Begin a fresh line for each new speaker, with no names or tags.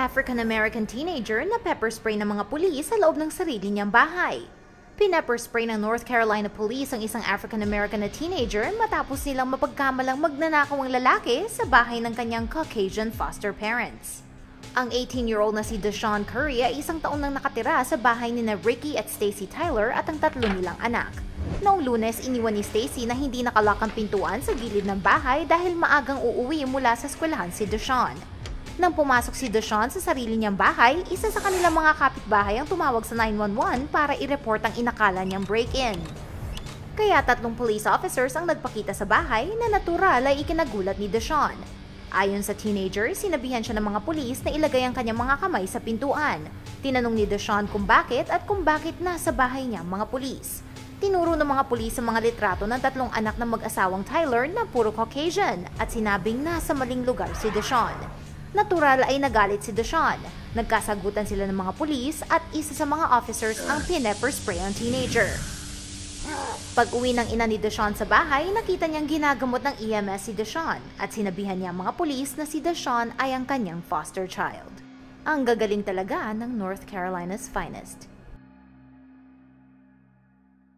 African-American teenager na pepper spray ng mga pulis sa loob ng sarili niyang bahay. Pinepper spray ng North Carolina Police ang isang African-American na teenager matapos nilang mapagkamalang magnanakaw ang lalaki sa bahay ng kanyang Caucasian foster parents. Ang 18-year-old na si Deshaun Curry ay isang taon nang nakatira sa bahay ni na Ricky at Stacy Tyler at ang tatlo nilang anak. Noong lunes, iniwan ni Stacy na hindi nakalak ang pintuan sa gilid ng bahay dahil maagang uuwi mula sa eskwelahan si Deshaun. Nang pumasok si Deshaun sa sarili niyang bahay, isa sa kanilang mga kapitbahay ang tumawag sa 911 para i-report ang inakala niyang break-in. Kaya tatlong police officers ang nagpakita sa bahay na natural ay ikinagulat ni Deshaun. Ayon sa teenager, sinabihan siya ng mga pulis na ilagay ang kanyang mga kamay sa pintuan. Tinanong ni Deshaun kung bakit at kung bakit nasa bahay niya mga pulis. Tinuro ng mga pulis ang mga litrato ng tatlong anak ng mag-asawang Tyler na puro Caucasian at sinabing nasa maling lugar si Deshaun. Natural ay nagalit si Deshaun. Nagkasagutan sila ng mga pulis at isa sa mga officers ang pinepper spray ang teenager. Pag uwi ng ina ni Deshaun sa bahay, nakita niyang ginagamot ng EMS si Deshaun at sinabihan niya ang mga pulis na si Deshaun ay ang kanyang foster child. Ang gagaling talaga ng North Carolina's finest.